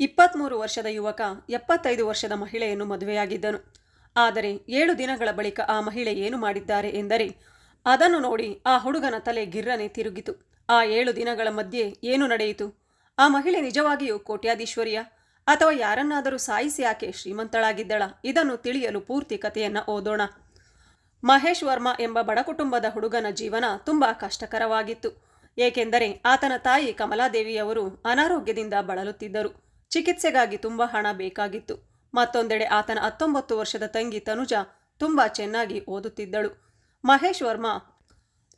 ಇಪ್ಪತ್ತ್ಮೂರು ವರ್ಷದ ಯುವಕ, ಎಪ್ಪತ್ತೈದು ವರ್ಷದ ಮಹಿಳೆಯನ್ನು ಮದುವೆಯಾಗಿದ್ದನು. ಆದರೆ ಏಳು ದಿನಗಳ ಬಳಿಕ ಆ ಮಹಿಳೆ ಏನು ಮಾಡಿದ್ದಾರೆ ಎಂದರೆ, ಅದನ್ನು ನೋಡಿ ಆ ಹುಡುಗನ ತಲೆ ಗಿರ್ರನೆ ತಿರುಗಿತು. ಆ ಏಳು ದಿನಗಳ ಮಧ್ಯೆ ಏನು ನಡೆಯಿತು? ಆ ಮಹಿಳೆ ನಿಜವಾಗಿಯೂ ಕೋಟ್ಯಾಧೀಶ್ವರಿಯ? ಅಥವಾ ಯಾರನ್ನಾದರೂ ಸಾಯಿಸಿ ಆಕೆ ಶ್ರೀಮಂತಳಾಗಿದ್ದಳ? ಇದನ್ನು ತಿಳಿಯಲು ಪೂರ್ತಿ ಕಥೆಯನ್ನು ಓದೋಣ. ಮಹೇಶ್ ವರ್ಮಾ ಎಂಬ ಬಡ ಕುಟುಂಬದ ಹುಡುಗನ ಜೀವನ ತುಂಬಾ ಕಷ್ಟಕರವಾಗಿತ್ತು. ಏಕೆಂದರೆ ಆತನ ತಾಯಿ ಕಮಲಾದೇವಿಯವರು ಅನಾರೋಗ್ಯದಿಂದ ಬಳಲುತ್ತಿದ್ದರು. ಚಿಕಿತ್ಸೆಗಾಗಿ ತುಂಬಾ ಹಣ ಬೇಕಾಗಿತ್ತು. ಮತ್ತೊಂದೆಡೆ ಆತನ ಹತ್ತೊಂಬತ್ತು ವರ್ಷದ ತಂಗಿ ತನುಜ ತುಂಬಾ ಚೆನ್ನಾಗಿ ಓದುತ್ತಿದ್ದಳು. ಮಹೇಶ್ ವರ್ಮಾ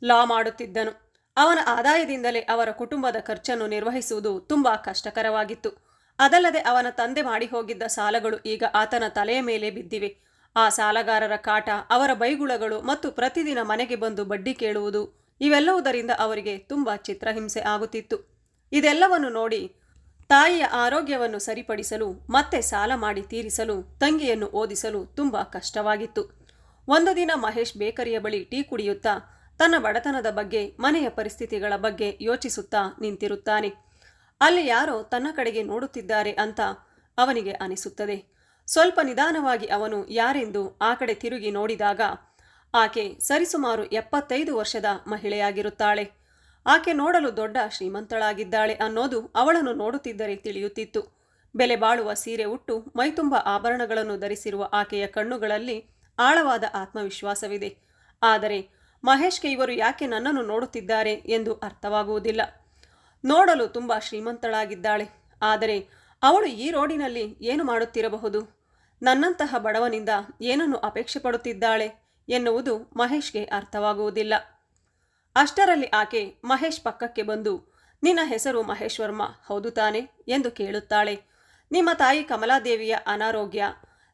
ಲಾ ಮಾಡುತ್ತಿದ್ದನು. ಅವನ ಆದಾಯದಿಂದಲೇ ಅವರ ಕುಟುಂಬದ ಖರ್ಚನ್ನು ನಿರ್ವಹಿಸುವುದು ತುಂಬಾ ಕಷ್ಟಕರವಾಗಿತ್ತು. ಅದಲ್ಲದೆ ಅವನ ತಂದೆ ಮಾಡಿ ಹೋಗಿದ್ದ ಸಾಲಗಳು ಈಗ ಆತನ ತಲೆಯ ಮೇಲೆ ಬಿದ್ದಿವೆ. ಆ ಸಾಲಗಾರರ ಕಾಟ, ಅವರ ಬೈಗುಳಗಳು ಮತ್ತು ಪ್ರತಿದಿನ ಮನೆಗೆ ಬಂದು ಬಡ್ಡಿ ಕೇಳುವುದು, ಇವೆಲ್ಲವುದರಿಂದ ಅವರಿಗೆ ತುಂಬಾ ಚಿತ್ರಹಿಂಸೆ ಆಗುತ್ತಿತ್ತು. ಇದೆಲ್ಲವನ್ನು ನೋಡಿ ತಾಯಿಯ ಆರೋಗ್ಯವನ್ನು ಸರಿಪಡಿಸಲು, ಮತ್ತೆ ಸಾಲ ಮಾಡಿ ತೀರಿಸಲು, ತಂಗಿಯನ್ನು ಓದಿಸಲು ತುಂಬಾ ಕಷ್ಟವಾಗಿತ್ತು. ಒಂದು ದಿನ ಮಹೇಶ್ ಬೇಕರಿಯ ಬಳಿ ಟೀ ಕುಡಿಯುತ್ತಾ, ತನ್ನ ಬಡತನದ ಬಗ್ಗೆ, ಮನೆಯ ಪರಿಸ್ಥಿತಿಗಳ ಬಗ್ಗೆ ಯೋಚಿಸುತ್ತಾ ನಿಂತಿರುತ್ತಾನೆ. ಅಲ್ಲಿ ಯಾರೋ ತನ್ನ ಕಡೆಗೆ ನೋಡುತ್ತಿದ್ದಾರೆ ಅಂತ ಅವನಿಗೆ ಅನಿಸುತ್ತದೆ. ಸ್ವಲ್ಪ ನಿಧಾನವಾಗಿ ಅವನು ಯಾರೆಂದು ಆ ಕಡೆ ತಿರುಗಿ ನೋಡಿದಾಗ, ಆಕೆ ಸರಿಸುಮಾರು ಎಪ್ಪತ್ತೈದು ವರ್ಷದ ಮಹಿಳೆಯಾಗಿರುತ್ತಾಳೆ. ಆಕೆ ನೋಡಲು ದೊಡ್ಡ ಶ್ರೀಮಂತಳಾಗಿದ್ದಾಳೆ ಅನ್ನೋದು ಅವಳನ್ನು ನೋಡುತ್ತಿದ್ದರೆ ತಿಳಿಯುತ್ತಿತ್ತು. ಬೆಲೆ ಬಾಳುವ ಸೀರೆ ಉಟ್ಟು ಮೈತುಂಬ ಆಭರಣಗಳನ್ನು ಧರಿಸಿರುವ ಆಕೆಯ ಕಣ್ಣುಗಳಲ್ಲಿ ಆಳವಾದ ಆತ್ಮವಿಶ್ವಾಸವಿದೆ. ಆದರೆ ಮಹೇಶ್ಗೆ ಇವರು ಯಾಕೆ ನನ್ನನ್ನು ನೋಡುತ್ತಿದ್ದಾರೆ ಎಂದು ಅರ್ಥವಾಗುವುದಿಲ್ಲ. ನೋಡಲು ತುಂಬ ಶ್ರೀಮಂತಳಾಗಿದ್ದಾಳೆ. ಆದರೆ ಅವಳು ಈ ರೋಡಿನಲ್ಲಿ ಏನು ಮಾಡುತ್ತಿರಬಹುದು? ನನ್ನಂತಹ ಬಡವನಿಂದ ಏನನ್ನು ಅಪೇಕ್ಷೆ ಪಡುತ್ತಿದ್ದಾಳೆ ಎನ್ನುವುದು ಮಹೇಶ್ಗೆ ಅರ್ಥವಾಗುವುದಿಲ್ಲ. ಅಷ್ಟರಲ್ಲಿ ಆಕೆ ಮಹೇಶ್ ಪಕ್ಕಕ್ಕೆ ಬಂದು, ನಿನ್ನ ಹೆಸರು ಮಹೇಶ್ ವರ್ಮಾ ಹೌದು ತಾನೆ? ಎಂದು ಕೇಳುತ್ತಾಳೆ. ನಿಮ್ಮ ತಾಯಿ ಕಮಲಾದೇವಿಯ ಅನಾರೋಗ್ಯ.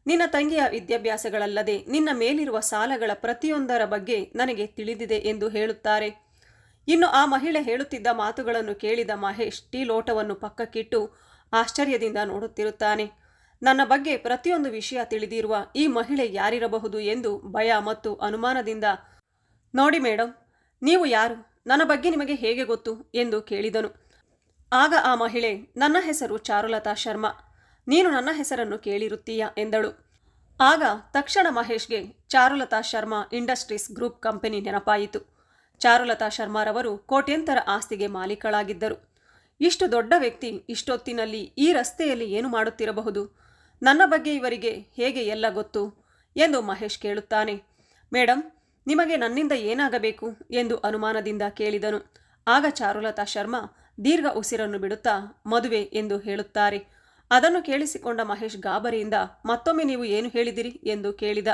ನಿನ್ನ ತಂಗಿಯ ವಿದ್ಯಾಭ್ಯಾಸಗಳಲ್ಲದೆ ನಿನ್ನ ಮೇಲಿರುವ ಸಾಲಗಳ ಪ್ರತಿಯೊಂದರ ಬಗ್ಗೆ ನನಗೆ ತಿಳಿದಿದೆ ಎಂದು ಹೇಳುತ್ತಾರೆ. ಇನ್ನು ಆ ಮಹಿಳೆ ಹೇಳುತ್ತಿದ್ದ ಮಾತುಗಳನ್ನು ಕೇಳಿದ ಮಹೇಶ್ ಟೀ ಲೋಟವನ್ನು ಪಕ್ಕಕ್ಕಿಟ್ಟು ಆಶ್ಚರ್ಯದಿಂದ ನೋಡುತ್ತಿರುತ್ತಾನೆ. ನನ್ನ ಬಗ್ಗೆ ಪ್ರತಿಯೊಂದು ವಿಷಯ ತಿಳಿದಿರುವ ಈ ಮಹಿಳೆ ಯಾರಿರಬಹುದು ಎಂದು ಭಯ ಮತ್ತು ಅನುಮಾನದಿಂದ ನೋಡಿ ಮೇಡಮ್ ನೀವು ಯಾರು? ನನ್ನ ಬಗ್ಗೆ ನಿಮಗೆ ಹೇಗೆ ಗೊತ್ತು? ಎಂದು ಕೇಳಿದನು. ಆಗ ಆ ಮಹಿಳೆ, ನನ್ನ ಹೆಸರು ಚಾರುಲತಾ ಶರ್ಮಾ. ನೀನು ನನ್ನ ಹೆಸರನ್ನು ಕೇಳಿರುತ್ತೀಯಾ? ಎಂದಳು. ಆಗ ತಕ್ಷಣ ಮಹೇಶ್ಗೆ Charulatha Sharma industries group company ನೆನಪಾಯಿತು. ಚಾರುಲತಾ ಶರ್ಮಾರವರು ಕೋಟ್ಯಂತರ ಆಸ್ತಿಗೆ ಮಾಲೀಕಳಾಗಿದ್ದರು. ಇಷ್ಟು ದೊಡ್ಡ ವ್ಯಕ್ತಿ ಇಷ್ಟೊತ್ತಿನಲ್ಲಿ ಈ ರಸ್ತೆಯಲ್ಲಿ ಏನು ಮಾಡುತ್ತಿರಬಹುದು? ನನ್ನ ಬಗ್ಗೆ ಇವರಿಗೆ ಹೇಗೆ ಎಲ್ಲ ಗೊತ್ತು? ಎಂದು ಮಹೇಶ್ ಕೇಳುತ್ತಾನೆ. ಮೇಡಮ್ ನಿಮಗೆ ನನ್ನಿಂದ ಏನಾಗಬೇಕು ಎಂದು ಅನುಮಾನದಿಂದ ಕೇಳಿದನು. ಆಗ ಚಾರುಲತಾ ಶರ್ಮಾ ದೀರ್ಘ ಉಸಿರನ್ನು ಬಿಡುತ್ತಾ, ಮದುವೆ ಎಂದು ಹೇಳುತ್ತಾರೆ. ಅದನ್ನು ಕೇಳಿಸಿಕೊಂಡ ಮಹೇಶ್ ಗಾಬರಿಯಿಂದ, ಮತ್ತೊಮ್ಮೆ ನೀವು ಏನು ಹೇಳಿದಿರಿ ಎಂದು ಕೇಳಿದ.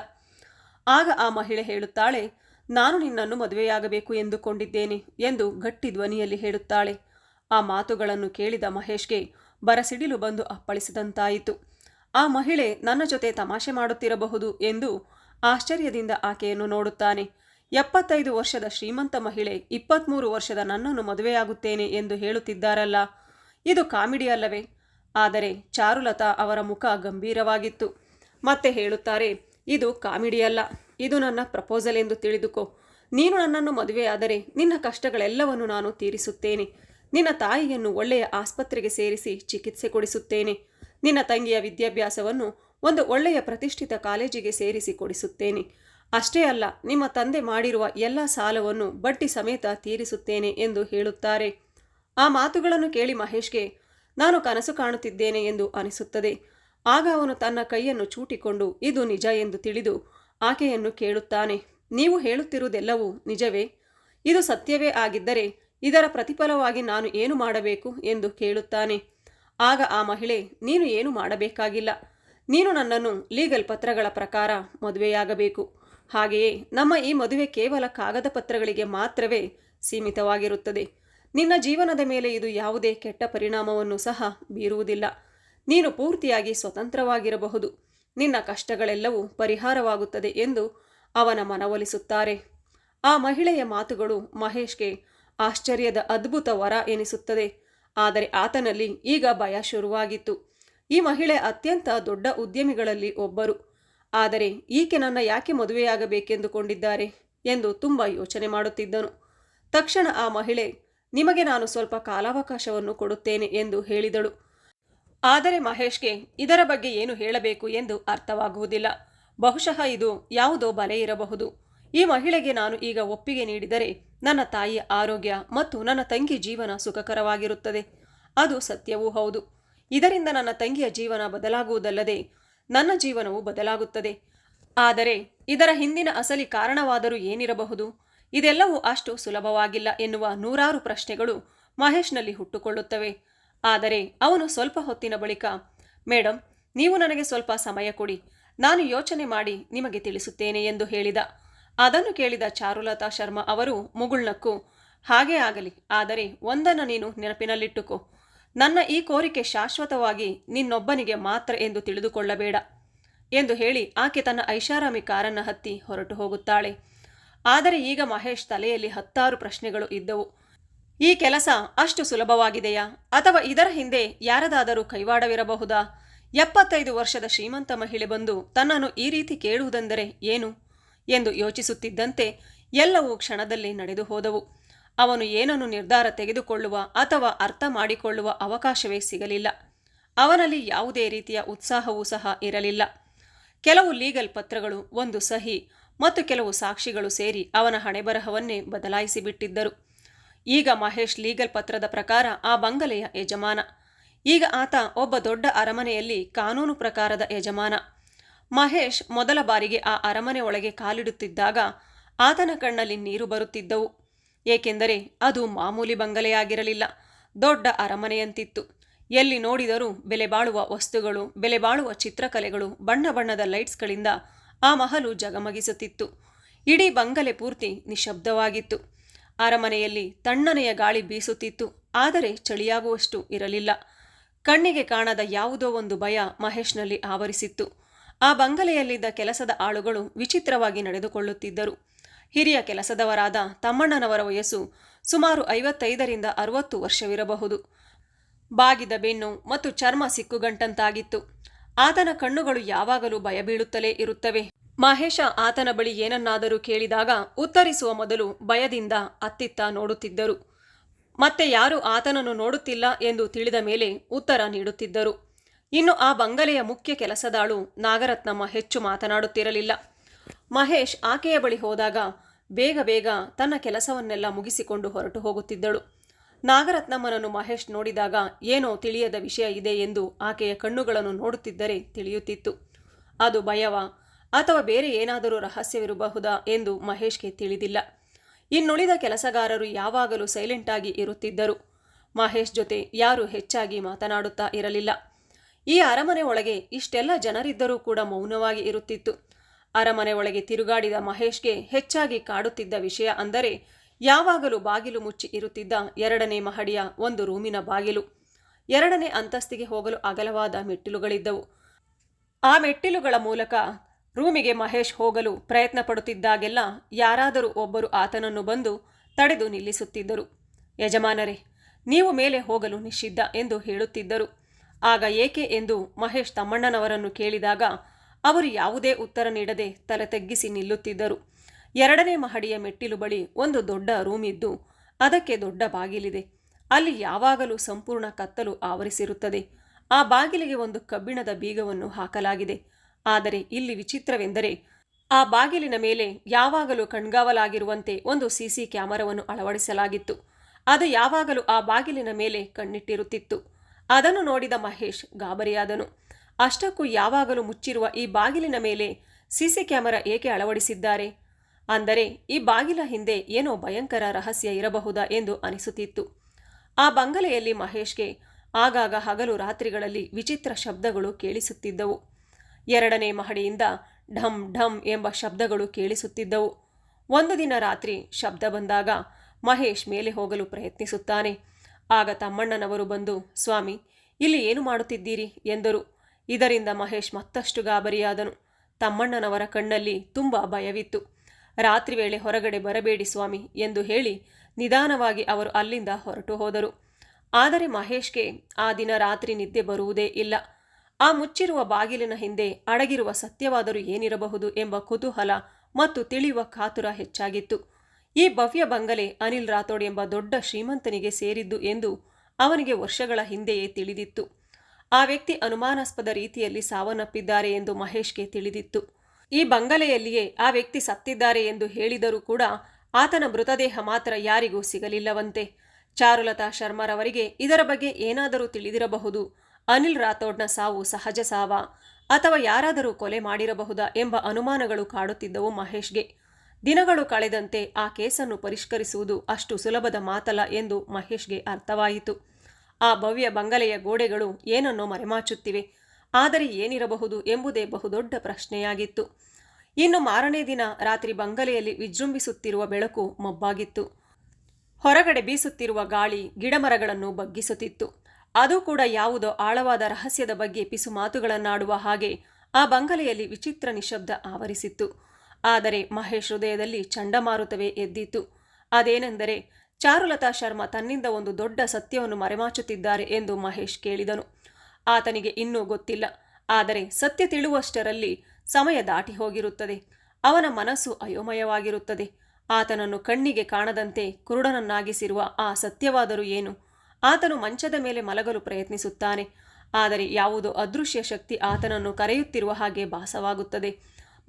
ಆಗ ಆ ಮಹಿಳೆ ಹೇಳುತ್ತಾಳೆ, ನಾನು ನಿನ್ನನ್ನು ಮದುವೆಯಾಗಬೇಕು ಎಂದುಕೊಂಡಿದ್ದೇನೆ ಎಂದು ಗಟ್ಟಿ ಧ್ವನಿಯಲ್ಲಿ ಹೇಳುತ್ತಾಳೆ. ಆ ಮಾತುಗಳನ್ನು ಕೇಳಿದ ಮಹೇಶ್ಗೆ ಬರಸಿಡಿಲು ಬಂದು ಅಪ್ಪಳಿಸಿದಂತಾಯಿತು. ಆ ಮಹಿಳೆ ನನ್ನ ಜೊತೆ ತಮಾಷೆ ಮಾಡುತ್ತಿರಬಹುದು ಎಂದು ಆಶ್ಚರ್ಯದಿಂದ ಆಕೆಯನ್ನು ನೋಡುತ್ತಾನೆ. ಎಪ್ಪತ್ತೈದು ವರ್ಷದ ಶ್ರೀಮಂತ ಮಹಿಳೆ ಇಪ್ಪತ್ತ್ಮೂರು ವರ್ಷದ ನನ್ನನ್ನು ಮದುವೆಯಾಗುತ್ತೇನೆ ಎಂದು ಹೇಳುತ್ತಿದ್ದಾರಲ್ಲ. ಇದು ಕಾಮಿಡಿ ಅಲ್ಲವೇ? ಆದರೆ ಚಾರುಲತಾ ಅವರ ಮುಖ ಗಂಭೀರವಾಗಿತ್ತು. ಮತ್ತೆ ಹೇಳುತ್ತಾರೆ, ಇದು ಕಾಮಿಡಿಯಲ್ಲ ಇದು ನನ್ನ ಪ್ರಪೋಸಲ್ ಎಂದು ತಿಳಿದುಕೋ. ನೀನು ನನ್ನನ್ನು ಮದುವೆಯಾದರೆ ನಿನ್ನ ಕಷ್ಟಗಳೆಲ್ಲವನ್ನು ನಾನು ತೀರಿಸುತ್ತೇನೆ. ನಿನ್ನ ತಾಯಿಯನ್ನು ಒಳ್ಳೆಯ ಆಸ್ಪತ್ರೆಗೆ ಸೇರಿಸಿ ಚಿಕಿತ್ಸೆ ಕೊಡಿಸುತ್ತೇನೆ. ನಿನ್ನ ತಂಗಿಯ ವಿದ್ಯಾಭ್ಯಾಸವನ್ನು ಒಂದು ಒಳ್ಳೆಯ ಪ್ರತಿಷ್ಠಿತ ಕಾಲೇಜಿಗೆ ಸೇರಿಸಿ ಕೊಡಿಸುತ್ತೇನೆ. ಅಷ್ಟೇ ಅಲ್ಲ, ನಿಮ್ಮ ತಂದೆ ಮಾಡಿರುವ ಎಲ್ಲ ಸಾಲವನ್ನು ಬಡ್ಡಿ ಸಮೇತ ತೀರಿಸುತ್ತೇನೆ ಎಂದು ಹೇಳುತ್ತಾರೆ. ಆ ಮಾತುಗಳನ್ನು ಕೇಳಿ ಮಹೇಶ್ಗೆ, ನಾನು ಕನಸು ಕಾಣುತ್ತಿದ್ದೇನೆ ಎಂದು ಅನಿಸುತ್ತದೆ. ಆಗ ಅವನು ತನ್ನ ಕೈಯನ್ನು ಚೂಟಿಕೊಂಡು, ಇದು ನಿಜ ಎಂದು ತಿಳಿದು ಆಕೆಯನ್ನು ಕೇಳುತ್ತಾನೆ. ನೀವು ಹೇಳುತ್ತಿರುವುದೆಲ್ಲವೂ ನಿಜವೇ? ಇದು ಸತ್ಯವೇ ಆಗಿದ್ದರೆ, ಇದರ ಪ್ರತಿಫಲವಾಗಿ ನಾನು ಏನು ಮಾಡಬೇಕು? ಎಂದು ಕೇಳುತ್ತಾನೆ. ಆಗ ಆ ಮಹಿಳೆ, ನೀನು ಏನು ಮಾಡಬೇಕಾಗಿಲ್ಲ. ನೀನು ನನ್ನನ್ನು ಲೀಗಲ್ ಪತ್ರಗಳ ಪ್ರಕಾರ ಮದುವೆಯಾಗಬೇಕು. ಹಾಗೆಯೇ ನಮ್ಮ ಈ ಮದುವೆ ಕೇವಲ ಕಾಗದ ಪತ್ರಗಳಿಗೆ ಮಾತ್ರವೇ ಸೀಮಿತವಾಗಿರುತ್ತದೆ. ನಿನ್ನ ಜೀವನದ ಮೇಲೆ ಇದು ಯಾವುದೇ ಕೆಟ್ಟ ಪರಿಣಾಮವನ್ನು ಸಹ ಬೀರುವುದಿಲ್ಲ. ನೀನು ಪೂರ್ತಿಯಾಗಿ ಸ್ವತಂತ್ರವಾಗಿರಬಹುದು. ನಿನ್ನ ಕಷ್ಟಗಳೆಲ್ಲವೂ ಪರಿಹಾರವಾಗುತ್ತದೆ ಎಂದು ಅವನ ಮನವೊಲಿಸುತ್ತಾರೆ. ಆ ಮಹಿಳೆಯ ಮಾತುಗಳು ಮಹೇಶ್ಗೆ ಆಶ್ಚರ್ಯದ ಅದ್ಭುತ ವರ ಎನಿಸುತ್ತದೆ. ಆದರೆ ಆತನಲ್ಲಿ ಈಗ ಭಯ ಶುರುವಾಗಿತ್ತು. ಈ ಮಹಿಳೆ ಅತ್ಯಂತ ದೊಡ್ಡ ಉದ್ಯಮಿಗಳಲ್ಲಿ ಒಬ್ಬರು. ಆದರೆ ಈಕೆ ನನ್ನ ಯಾಕೆ ಮದುವೆಯಾಗಬೇಕೆಂದುಕೊಂಡಿದ್ದಾರೆ ಎಂದು ತುಂಬ ಯೋಚನೆ ಮಾಡುತ್ತಿದ್ದನು. ತಕ್ಷಣ ಆ ಮಹಿಳೆ, ನಿಮಗೆ ನಾನು ಸ್ವಲ್ಪ ಕಾಲಾವಕಾಶವನ್ನು ಕೊಡುತ್ತೇನೆ ಎಂದು ಹೇಳಿದಳು. ಆದರೆ ಮಹೇಶ್ಗೆ ಇದರ ಬಗ್ಗೆ ಏನು ಹೇಳಬೇಕು ಎಂದು ಅರ್ಥವಾಗುವುದಿಲ್ಲ. ಬಹುಶಃ ಇದು ಯಾವುದೋ ಬಲೆ ಇರಬಹುದು. ಈ ಮಹಿಳೆಗೆ ನಾನು ಈಗ ಒಪ್ಪಿಗೆ ನೀಡಿದರೆ ನನ್ನ ತಾಯಿಯ ಆರೋಗ್ಯ ಮತ್ತು ನನ್ನ ತಂಗಿ ಜೀವನ ಸುಖಕರವಾಗಿರುತ್ತದೆ. ಅದು ಸತ್ಯವೂ ಹೌದು. ಇದರಿಂದ ನನ್ನ ತಂಗಿಯ ಜೀವನ ಬದಲಾಗುವುದಲ್ಲದೆ ನನ್ನ ಜೀವನವು ಬದಲಾಗುತ್ತದೆ. ಆದರೆ ಇದರ ಹಿಂದಿನ ಅಸಲಿ ಕಾರಣವಾದರೂ ಏನಿರಬಹುದು? ಇದೆಲ್ಲವೂ ಅಷ್ಟು ಸುಲಭವಾಗಿಲ್ಲ ಎನ್ನುವ ನೂರಾರು ಪ್ರಶ್ನೆಗಳು ಮಹೇಶ್ನಲ್ಲಿ ಹುಟ್ಟುಕೊಳ್ಳುತ್ತವೆ. ಆದರೆ ಅವನು ಸ್ವಲ್ಪ ಹೊತ್ತಿನ ಬಳಿಕ ಮೇಡಮ್ ನೀವು ನನಗೆ ಸ್ವಲ್ಪ ಸಮಯ ಕೊಡಿ. ನಾನು ಯೋಚನೆ ಮಾಡಿ ನಿಮಗೆ ತಿಳಿಸುತ್ತೇನೆ ಎಂದು ಹೇಳಿದ. ಅದನ್ನು ಕೇಳಿದ ಚಾರುಲತಾ ಶರ್ಮಾ ಅವರು ಮುಗುಳ್ನಕ್ಕು, ಹಾಗೇ ಆಗಲಿ, ಆದರೆ ಒಂದನ್ನು ನೀನು ನೆನಪಿನಲ್ಲಿಟ್ಟುಕೋ. ನನ್ನ ಈ ಕೋರಿಕೆ ಶಾಶ್ವತವಾಗಿ ನಿನ್ನೊಬ್ಬನಿಗೆ ಮಾತ್ರ ಎಂದು ತಿಳಿದುಕೊಳ್ಳಬೇಡ ಎಂದು ಹೇಳಿ ಆಕೆ ತನ್ನ ಐಷಾರಾಮಿ ಕಾರನ್ನು ಹತ್ತಿ ಹೊರಟು ಹೋಗುತ್ತಾಳೆ. ಆದರೆ ಈಗ ಮಹೇಶ್ ತಲೆಯಲ್ಲಿ ಹತ್ತಾರು ಪ್ರಶ್ನೆಗಳು ಇದ್ದವು. ಈ ಕೆಲಸ ಅಷ್ಟು ಸುಲಭವಾಗಿದೆಯಾ? ಅಥವಾ ಇದರ ಹಿಂದೆ ಯಾರದಾದರೂ ಕೈವಾಡವಿರಬಹುದಾ? ಎಪ್ಪತ್ತೈದು ವರ್ಷದ ಶ್ರೀಮಂತ ಮಹಿಳೆ ಬಂದು ತನ್ನನ್ನು ಈ ರೀತಿ ಕೇಳುವುದೆಂದರೆ ಏನು? ಎಂದು ಯೋಚಿಸುತ್ತಿದ್ದಂತೆ ಎಲ್ಲವೂ ಕ್ಷಣದಲ್ಲಿ ನಡೆದು ಹೋದವು. ಅವನು ಏನನ್ನು ನಿರ್ಧಾರ ತೆಗೆದುಕೊಳ್ಳುವ ಅಥವಾ ಅರ್ಥ ಮಾಡಿಕೊಳ್ಳುವ ಅವಕಾಶವೇ ಸಿಗಲಿಲ್ಲ. ಅವನಲ್ಲಿ ಯಾವುದೇ ರೀತಿಯ ಉತ್ಸಾಹವೂ ಸಹ ಇರಲಿಲ್ಲ. ಕೆಲವು ಲೀಗಲ್ ಪತ್ರಗಳು, ಒಂದು ಸಹಿ ಮತ್ತು ಕೆಲವು ಸಾಕ್ಷಿಗಳು ಸೇರಿ ಅವನ ಹಣೆಬರಹವನ್ನೇ ಬದಲಾಯಿಸಿಬಿಟ್ಟಿದ್ದರು ಈಗ ಮಹೇಶ್ ಲೀಗಲ್ ಪತ್ರದ ಪ್ರಕಾರ ಆ ಬಂಗಲೆಯ ಯಜಮಾನ. ಈಗ ಆತ ಒಬ್ಬ ದೊಡ್ಡ ಅರಮನೆಯಲ್ಲಿ ಕಾನೂನು ಪ್ರಕಾರದ ಯಜಮಾನ. ಮಹೇಶ್ ಮೊದಲ ಬಾರಿಗೆ ಆ ಅರಮನೆ ಒಳಗೆ ಕಾಲಿಡುತ್ತಿದ್ದಾಗ ಆತನ ಕಣ್ಣಲ್ಲಿ ನೀರು ಬರುತ್ತಿದ್ದವು. ಏಕೆಂದರೆ ಅದು ಮಾಮೂಲಿ ಬಂಗಲೆಯಾಗಿರಲಿಲ್ಲ. ದೊಡ್ಡ ಅರಮನೆಯಂತಿತ್ತು. ಎಲ್ಲಿ ನೋಡಿದರೂ ಬೆಲೆ ಬಾಳುವ ವಸ್ತುಗಳು, ಬೆಲೆ ಬಾಳುವ ಚಿತ್ರಕಲೆಗಳು, ಬಣ್ಣ ಬಣ್ಣದ ಲೈಟ್ಸ್ಗಳಿಂದ ಆ ಮಹಲು ಜಗಮಗಿಸುತ್ತಿತ್ತು. ಇಡೀ ಬಂಗಲೆ ಪೂರ್ತಿ ನಿಶಬ್ದವಾಗಿತ್ತು. ಅರಮನೆಯಲ್ಲಿ ತಣ್ಣನೆಯ ಗಾಳಿ ಬೀಸುತ್ತಿತ್ತು. ಆದರೆ ಚಳಿಯಾಗುವಷ್ಟು ಇರಲಿಲ್ಲ. ಕಣ್ಣಿಗೆ ಕಾಣದ ಯಾವುದೋ ಒಂದು ಭಯ ಮಹೇಶ್ನಲ್ಲಿ ಆವರಿಸಿತ್ತು. ಆ ಬಂಗಲೆಯಲ್ಲಿದ್ದ ಕೆಲಸದ ಆಳುಗಳು ವಿಚಿತ್ರವಾಗಿ ನಡೆದುಕೊಳ್ಳುತ್ತಿದ್ದರು. ಹಿರಿಯ ಕೆಲಸದವರಾದ ತಮ್ಮಣ್ಣನವರ ವಯಸ್ಸು ಸುಮಾರು ಐವತ್ತೈದರಿಂದ ಅರವತ್ತು ವರ್ಷವಿರಬಹುದು. ಬಾಗಿದ ಬೆನ್ನು ಮತ್ತು ಚರ್ಮ ಸಿಕ್ಕುಗಂಟಂತಾಗಿತ್ತು. ಆತನ ಕಣ್ಣುಗಳು ಯಾವಾಗಲೂ ಭಯಬೀಳುತ್ತಲೇ ಇರುತ್ತವೆ. ಮಹೇಶ ಆತನ ಬಳಿ ಏನನ್ನಾದರೂ ಕೇಳಿದಾಗ ಉತ್ತರಿಸುವ ಮೊದಲು ಭಯದಿಂದ ಅತ್ತಿತ್ತ ನೋಡುತ್ತಿದ್ದರು. ಮತ್ತೆ ಯಾರು ಆತನನ್ನು ನೋಡುತ್ತಿಲ್ಲ ಎಂದು ತಿಳಿದ ಮೇಲೆ ಉತ್ತರ ನೀಡುತ್ತಿದ್ದರು. ಇನ್ನು ಆ ಬಂಗಲೆಯ ಮುಖ್ಯ ಕೆಲಸದಾಳು ನಾಗರತ್ನಮ್ಮ ಹೆಚ್ಚು ಮಾತನಾಡುತ್ತಿರಲಿಲ್ಲ. ಮಹೇಶ್ ಆಕೆಯ ಬಳಿ ಹೋದಾಗ ಬೇಗ ಬೇಗ ತನ್ನ ಕೆಲಸವನ್ನೆಲ್ಲ ಮುಗಿಸಿಕೊಂಡು ಹೊರಟು ಹೋಗುತ್ತಿದ್ದಳು. ನಾಗರತ್ನಮ್ಮನನ್ನು ಮಹೇಶ್ ನೋಡಿದಾಗ ಏನೋ ತಿಳಿಯದ ವಿಷಯ ಇದೆ ಎಂದು ಆಕೆಯ ಕಣ್ಣುಗಳನ್ನು ನೋಡುತ್ತಿದ್ದರೆ ತಿಳಿಯುತ್ತಿತ್ತು. ಅದು ಭಯವ ಅಥವಾ ಬೇರೆ ಏನಾದರೂ ರಹಸ್ಯವಿರಬಹುದಾ ಎಂದು ಮಹೇಶ್ಗೆ ತಿಳಿದಿಲ್ಲ. ಇನ್ನುಳಿದ ಕೆಲಸಗಾರರು ಯಾವಾಗಲೂ ಸೈಲೆಂಟಾಗಿ ಇರುತ್ತಿದ್ದರು. ಮಹೇಶ್ ಜೊತೆ ಯಾರೂ ಹೆಚ್ಚಾಗಿ ಮಾತನಾಡುತ್ತಾ ಇರಲಿಲ್ಲ. ಈ ಅರಮನೆ ಒಳಗೆ ಇಷ್ಟೆಲ್ಲ ಜನರಿದ್ದರೂ ಕೂಡ ಮೌನವಾಗಿ ಇರುತ್ತಿತ್ತು. ಅರಮನೆ ಒಳಗೆ ತಿರುಗಾಡಿದ ಮಹೇಶ್ಗೆ ಹೆಚ್ಚಾಗಿ ಕಾಡುತ್ತಿದ್ದ ವಿಷಯ ಅಂದರೆ ಯಾವಾಗಲೂ ಬಾಗಿಲು ಮುಚ್ಚಿ ಇರುತ್ತಿದ್ದ ಎರಡನೇ ಮಹಡಿಯ ಒಂದು ರೂಮಿನ ಬಾಗಿಲು. ಎರಡನೇ ಅಂತಸ್ತಿಗೆ ಹೋಗಲು ಅಗಲವಾದ ಮೆಟ್ಟಿಲುಗಳಿದ್ದವು. ಆ ಮೆಟ್ಟಿಲುಗಳ ಮೂಲಕ ರೂಮಿಗೆ ಮಹೇಶ್ ಹೋಗಲು ಪ್ರಯತ್ನ ಪಡುತ್ತಿದ್ದಾಗೆಲ್ಲ ಯಾರಾದರೂ ಒಬ್ಬರು ಆತನನ್ನು ಬಂದು ತಡೆದು ನಿಲ್ಲಿಸುತ್ತಿದ್ದರು. ಯಜಮಾನರೇ, ನೀವು ಮೇಲೆ ಹೋಗಲು ನಿಷಿದ್ಧ ಎಂದು ಹೇಳುತ್ತಿದ್ದರು. ಆಗ ಏಕೆ ಎಂದು ಮಹೇಶ್ ತಮ್ಮಣ್ಣನವರನ್ನು ಕೇಳಿದಾಗ ಅವರು ಯಾವುದೇ ಉತ್ತರ ನೀಡದೆ ತಲೆ ತಗ್ಗಿಸಿ ನಿಲ್ಲುತ್ತಿದ್ದರು. ಎರಡನೇ ಮಹಡಿಯ ಮೆಟ್ಟಿಲು ಬಳಿ ಒಂದು ದೊಡ್ಡ ರೂಮ್ ಇದ್ದು, ಅದಕ್ಕೆ ದೊಡ್ಡ ಬಾಗಿಲಿದೆ. ಅಲ್ಲಿ ಯಾವಾಗಲೂ ಸಂಪೂರ್ಣ ಕತ್ತಲು ಆವರಿಸಿರುತ್ತದೆ. ಆ ಬಾಗಿಲಿಗೆ ಒಂದು ಕಬ್ಬಿಣದ ಬೀಗವನ್ನು ಹಾಕಲಾಗಿದೆ. ಆದರೆ ಇಲ್ಲಿ ವಿಚಿತ್ರವೆಂದರೆ, ಆ ಬಾಗಿಲಿನ ಮೇಲೆ ಯಾವಾಗಲೂ ಕಣ್ಗಾವಲಾಗಿರುವಂತೆ ಒಂದು ಸಿಸಿ ಕ್ಯಾಮರಾವನ್ನು ಅಳವಡಿಸಲಾಗಿತ್ತು. ಅದು ಯಾವಾಗಲೂ ಆ ಬಾಗಿಲಿನ ಮೇಲೆ ಕಣ್ಣಿಟ್ಟಿರುತ್ತಿತ್ತು. ಅದನ್ನು ನೋಡಿದ ಮಹೇಶ್ ಗಾಬರಿಯಾದನು. ಅಷ್ಟಕ್ಕೂ ಯಾವಾಗಲೂ ಮುಚ್ಚಿರುವ ಈ ಬಾಗಿಲಿನ ಮೇಲೆ ಸಿಸಿ ಕ್ಯಾಮೆರಾ ಏಕೆ ಅಳವಡಿಸಿದ್ದಾರೆ? ಅಂದರೆ ಈ ಬಾಗಿಲ ಹಿಂದೆ ಏನೋ ಭಯಂಕರ ರಹಸ್ಯ ಇರಬಹುದಾ ಎಂದು ಅನಿಸುತ್ತಿತ್ತು. ಆ ಬಂಗಲೆಯಲ್ಲಿ ಮಹೇಶ್ಗೆ ಆಗಾಗ ಹಗಲು ರಾತ್ರಿಗಳಲ್ಲಿ ವಿಚಿತ್ರ ಶಬ್ದಗಳು ಕೇಳಿಸುತ್ತಿದ್ದವು. ಎರಡನೇ ಮಹಡಿಯಿಂದ ಢಮ್ ಢಮ್ ಎಂಬ ಶಬ್ದಗಳು ಕೇಳಿಸುತ್ತಿದ್ದವು. ಒಂದು ದಿನ ರಾತ್ರಿ ಶಬ್ದ ಬಂದಾಗ ಮಹೇಶ್ ಮೇಲೆ ಹೋಗಲು ಪ್ರಯತ್ನಿಸುತ್ತಾನೆ. ಆಗ ತಮ್ಮಣ್ಣನವರು ಬಂದು, ಸ್ವಾಮಿ, ಇಲ್ಲಿ ಏನು ಮಾಡುತ್ತಿದ್ದೀರಿ? ಎಂದರು. ಇದರಿಂದ ಮಹೇಶ್ ಮತ್ತಷ್ಟು ಗಾಬರಿಯಾದನು. ತಮ್ಮಣ್ಣನವರ ಕಣ್ಣಲ್ಲಿ ತುಂಬ ಭಯವಿತ್ತು. ರಾತ್ರಿ ವೇಳೆ ಹೊರಗಡೆ ಬರಬೇಡಿ ಸ್ವಾಮಿ ಎಂದು ಹೇಳಿ ನಿಧಾನವಾಗಿ ಅವರು ಅಲ್ಲಿಂದ ಹೊರಟು ಹೋದರು. ಆದರೆ ಮಹೇಶ್ಗೆ ಆ ದಿನ ರಾತ್ರಿ ನಿದ್ದೆ ಬರುವುದೇ ಇಲ್ಲ. ಆ ಮುಚ್ಚಿರುವ ಬಾಗಿಲಿನ ಹಿಂದೆ ಅಡಗಿರುವ ಸತ್ಯವಾದರೂ ಏನಿರಬಹುದು ಎಂಬ ಕುತೂಹಲ ಮತ್ತು ತಿಳಿಯುವ ಕಾತುರ ಹೆಚ್ಚಾಗಿತ್ತು. ಈ ಭವ್ಯ ಬಂಗಲೆ ಅನಿಲ್ ರಾಥೋಡ್ ಎಂಬ ದೊಡ್ಡ ಶ್ರೀಮಂತನಿಗೆ ಸೇರಿದ್ದು ಎಂದು ಅವನಿಗೆ ವರ್ಷಗಳ ಹಿಂದೆಯೇ ತಿಳಿದಿತ್ತು. ಆ ವ್ಯಕ್ತಿ ಅನುಮಾನಾಸ್ಪದ ರೀತಿಯಲ್ಲಿ ಸಾವನ್ನಪ್ಪಿದ್ದಾರೆ ಎಂದು ಮಹೇಶ್ಗೆ ತಿಳಿದಿತ್ತು. ಈ ಬಂಗಲೆಯಲ್ಲಿಯೇ ಆ ವ್ಯಕ್ತಿ ಸತ್ತಿದ್ದಾರೆ ಎಂದು ಹೇಳಿದರೂ ಕೂಡ ಆತನ ಮೃತದೇಹ ಮಾತ್ರ ಯಾರಿಗೂ ಸಿಗಲಿಲ್ಲವಂತೆ. ಚಾರುಲತಾ ಶರ್ಮರವರಿಗೆ ಇದರ ಬಗ್ಗೆ ಏನಾದರೂ ತಿಳಿದಿರಬಹುದು. ಅನಿಲ್ ರಾಥೋಡ್ನ ಸಾವು ಸಹಜ ಸಾವ, ಅಥವಾ ಯಾರಾದರೂ ಕೊಲೆ ಮಾಡಿರಬಹುದಾ ಎಂಬ ಅನುಮಾನಗಳು ಕಾಡುತ್ತಿದ್ದವು ಮಹೇಶ್ಗೆ. ದಿನಗಳು ಕಳೆದಂತೆ ಆ ಕೇಸನ್ನು ಪರಿಷ್ಕರಿಸುವುದು ಅಷ್ಟು ಸುಲಭದ ಮಾತಲ್ಲ ಎಂದು ಮಹೇಶ್ಗೆ ಅರ್ಥವಾಯಿತು. ಆ ಭವ್ಯ ಬಂಗಲೆಯ ಗೋಡೆಗಳು ಏನನ್ನೋ ಮರೆಮಾಚುತ್ತಿವೆ. ಆದರೆ ಏನಿರಬಹುದು ಎಂಬುದೇ ಬಹುದೊಡ್ಡ ಪ್ರಶ್ನೆಯಾಗಿತ್ತು. ಇನ್ನು ಮಾರನೇ ದಿನ ರಾತ್ರಿ ಬಂಗಲೆಯಲ್ಲಿ ವಿಜೃಂಭಿಸುತ್ತಿರುವ ಬೆಳಕು ಮಬ್ಬಾಗಿತ್ತು. ಹೊರಗಡೆ ಬೀಸುತ್ತಿರುವ ಗಾಳಿ ಗಿಡಮರಗಳನ್ನು ಬಗ್ಗಿಸುತ್ತಿತ್ತು. ಅದು ಕೂಡ ಯಾವುದೋ ಆಳವಾದ ರಹಸ್ಯದ ಬಗ್ಗೆ ಪಿಸು ಮಾತುಗಳನ್ನಾಡುವ ಹಾಗೆ ಆ ಬಂಗಲೆಯಲ್ಲಿ ವಿಚಿತ್ರ ನಿಶಬ್ದ ಆವರಿಸಿತ್ತು. ಆದರೆ ಮಹೇಶ್ ಹೃದಯದಲ್ಲಿ ಚಂಡಮಾರುತವೇ ಎದ್ದಿತ್ತು. ಅದೇನೆಂದರೆ ಚಾರುಲತಾ ಶರ್ಮಾ ತನ್ನಿಂದ ಒಂದು ದೊಡ್ಡ ಸತ್ಯವನ್ನು ಮರೆಮಾಚುತ್ತಿದ್ದಾರೆ ಎಂದು ಮಹೇಶ್ ಕೇಳಿದನು. ಆತನಿಗೆ ಇನ್ನೂ ಗೊತ್ತಿಲ್ಲ. ಆದರೆ ಸತ್ಯ ತಿಳುವಷ್ಟರಲ್ಲಿ ಸಮಯ ದಾಟಿ ಹೋಗಿರುತ್ತದೆ. ಅವನ ಮನಸ್ಸು ಅಯೋಮಯವಾಗಿರುತ್ತದೆ. ಆತನನ್ನು ಕಣ್ಣಿಗೆ ಕಾಣದಂತೆ ಕುರುಡನನ್ನಾಗಿಸಿರುವ ಆ ಸತ್ಯವಾದರೂ ಏನು? ಆತನು ಮಂಚದ ಮೇಲೆ ಮಲಗಲು ಪ್ರಯತ್ನಿಸುತ್ತಾನೆ. ಆದರೆ ಯಾವುದೋ ಅದೃಶ್ಯ ಶಕ್ತಿ ಆತನನ್ನು ಕರೆಯುತ್ತಿರುವ ಹಾಗೆ ಭಾಸವಾಗುತ್ತದೆ.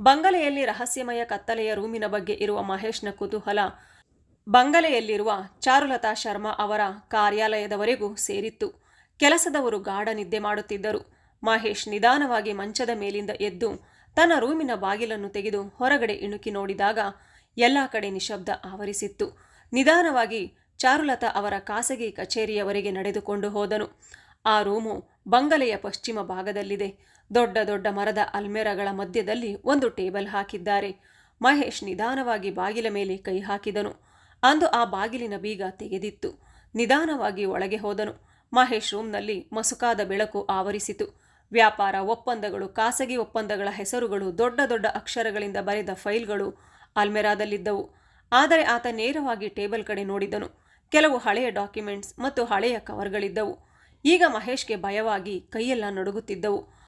ಬಂಗಲೆಯಲ್ಲಿ ರಹಸ್ಯಮಯ ಕತ್ತಲೆಯ ರೂಮಿನ ಬಗ್ಗೆ ಇರುವ ಮಹೇಶ್ನ ಕುತೂಹಲ ಬಂಗಲೆಯಲ್ಲಿರುವ ಚಾರುಲತಾ ಶರ್ಮಾ ಅವರ ಕಾರ್ಯಾಲಯದವರೆಗೂ ಸೇರಿತ್ತು. ಕೆಲಸದವರು ಗಾಢ ನಿದ್ದೆ ಮಾಡುತ್ತಿದ್ದರು. ಮಹೇಶ್ ನಿಧಾನವಾಗಿ ಮಂಚದ ಮೇಲಿಂದ ಎದ್ದು ತನ್ನ ರೂಮಿನ ಬಾಗಿಲನ್ನು ತೆಗೆದು ಹೊರಗಡೆ ಇಣುಕಿ ನೋಡಿದಾಗ ಎಲ್ಲ ಕಡೆ ನಿಶಬ್ದ ಆವರಿಸಿತ್ತು. ನಿಧಾನವಾಗಿ ಚಾರುಲತಾ ಅವರ ಖಾಸಗಿ ಕಚೇರಿಯವರೆಗೆ ನಡೆದುಕೊಂಡು ಹೋದನು. ಆ ರೂಮು ಬಂಗಲೆಯ ಪಶ್ಚಿಮ ಭಾಗದಲ್ಲಿದೆ. ದೊಡ್ಡ ದೊಡ್ಡ ಮರದ ಅಲ್ಮೆರಗಳ ಮಧ್ಯದಲ್ಲಿ ಒಂದು ಟೇಬಲ್ ಹಾಕಿದ್ದಾರೆ. ಮಹೇಶ್ ನಿಧಾನವಾಗಿ ಬಾಗಿಲ ಮೇಲೆ ಕೈ ಹಾಕಿದನು. ಅಂದು ಆ ಬಾಗಿಲಿನ ಬೀಗ ತೆಗೆದಿತ್ತು. ನಿಧಾನವಾಗಿ ಒಳಗೆ ಹೋದನು. ಮಹೇಶ್ ರೂಮ್ನಲ್ಲಿ ಮಸುಕಾದ ಬೆಳಕು ಆವರಿಸಿತು. ವ್ಯಾಪಾರ ಒಪ್ಪಂದಗಳು, ಖಾಸಗಿ ಒಪ್ಪಂದಗಳ ಹೆಸರುಗಳು, ದೊಡ್ಡ ದೊಡ್ಡ ಅಕ್ಷರಗಳಿಂದ ಬರೆದ ಫೈಲ್ಗಳು ಅಲ್ಮೆರಾದಲ್ಲಿದ್ದವು. ಆದರೆ ಆತ ನೇರವಾಗಿ ಟೇಬಲ್ ಕಡೆ ನೋಡಿದನು. ಕೆಲವು ಹಳೆಯ ಡಾಕ್ಯುಮೆಂಟ್ಸ್ ಮತ್ತು ಹಳೆಯ ಕವರ್ಗಳಿದ್ದವು. ಈಗ ಮಹೇಶ್ಗೆ ಭಯವಾಗಿ ಕೈಯೆಲ್ಲ ನಡುಗುತ್ತಿದ್ದವು.